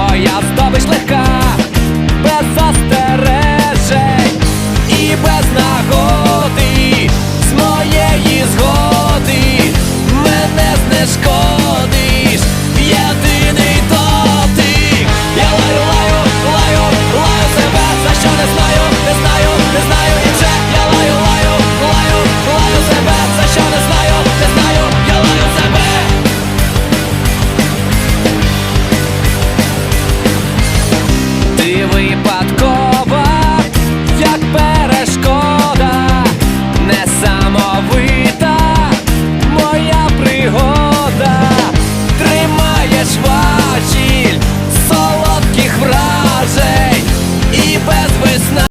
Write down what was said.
Твоя здобич легка.